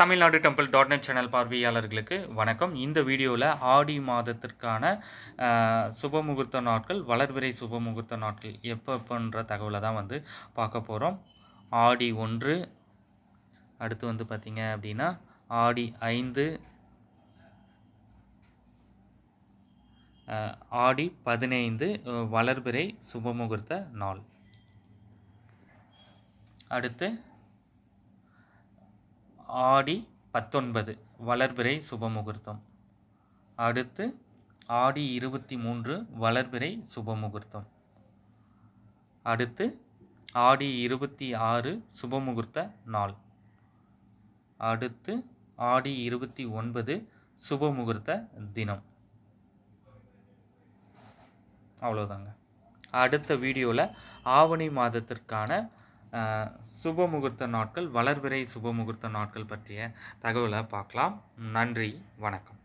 Tamil Nadu temple dot net channel பார்வையாளர்களுக்கு வணக்கம். இந்த வீடியோவில் ஆடி மாதத்திற்கான சுபமுகூர்த்த நாட்கள் வளர்பிறை சுபமுகூர்த்த நாட்கள் எப்போப்போன்ற தகவலை தான் வந்து பார்க்க போகிறோம் ஆடி ஒன்று அடுத்து வந்து பார்த்திங்க அப்படின்னா ஆடி ஐந்து ஆடி பதினைந்து வளர்பிறை சுபமுகூர்த்த நாள். அடுத்து ஆடி பத்தொன்பது வளர்பிறை சுபமுகூர்த்தம். அடுத்து ஆடி இருபத்தி மூன்று வளர்பிறை சுபமுகூர்த்தம். அடுத்து ஆடி இருபத்தி ஆறு சுபமுகூர்த்த நாள். அடுத்து ஆடி இருபத்தி ஒன்பது சுபமுகூர்த்த தினம். அவ்வளோதாங்க அடுத்த வீடியோவில் ஆவணி மாதத்திற்கான சுப முகூர்த்த நாட்கள் வளர்விரை சுப முகூர்த்த நாட்கள் பற்றிய தகவலை பார்க்கலாம். நன்றி வணக்கம்.